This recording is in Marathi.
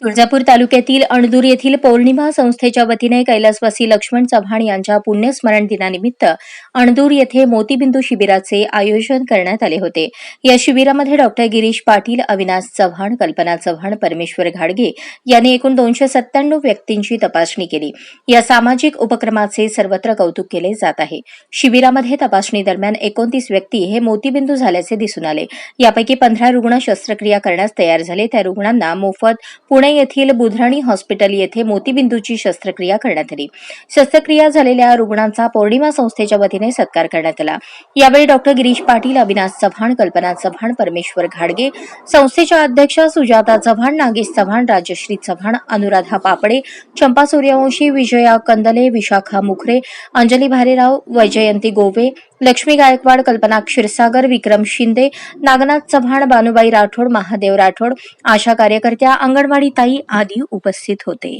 तुळजापूर तालुक्यातील अणदूर येथील पौर्णिमा संस्थेच्या वतीने कैलासवासी लक्ष्मण चव्हाण यांच्या पुण्यस्मरण दिनानिमित्त अणदूर येथे मोतीबिंदू शिबिराचे आयोजन करण्यात आले होते. या शिबिरामध्ये डॉक्टर गिरीश पाटील अविनाश चव्हाण कल्पना चव्हाण परमेश्वर घाडगे यांनी एकूण दोनशे सत्त्याण्णव व्यक्तींची तपासणी केली. या सामाजिक उपक्रमाचे सर्वत्र कौतुक केले जात आहे. शिबिरामध्ये तपासणी दरम्यान एकोणतीस व्यक्ती हे मोतीबिंदू झाल्याचे दिसून आले. यापैकी पंधरा रुग्ण शस्त्रक्रिया करण्यास तयार झाले. त्या रुग्णांना मोफत पुणे येथील बुधराणी हॉस्पिटल येथे मोतीबिंदूची शस्त्रक्रिया करण्यात आली. शस्त्रक्रिया झालेल्या रुग्णांचा पौर्णिमा संस्थेच्या वतीने सत्कार करण्यात आला. यावेळी डॉक्टर गिरीश पाटील अविनाश चव्हाण कल्पना चव्हाण परमेश्वर घाडगे संस्थेच्या अध्यक्षा सुजाता चव्हाण नागेश चव्हाण राजश्री चव्हाण अनुराधा पापडे चंपा सूर्यवंशी विजया कंदले विशाखा मुखरे अंजली भारेराव वैजयंती गोवे लक्ष्मी गायकवाड कल्पना क्षीरसागर विक्रम शिंदे नागनाथ चव्हाण बानुबाई राठोड महादेव राठोड आशा कार्यकर्त्या अंगणवाडी ताई आदी उपस्थित होते.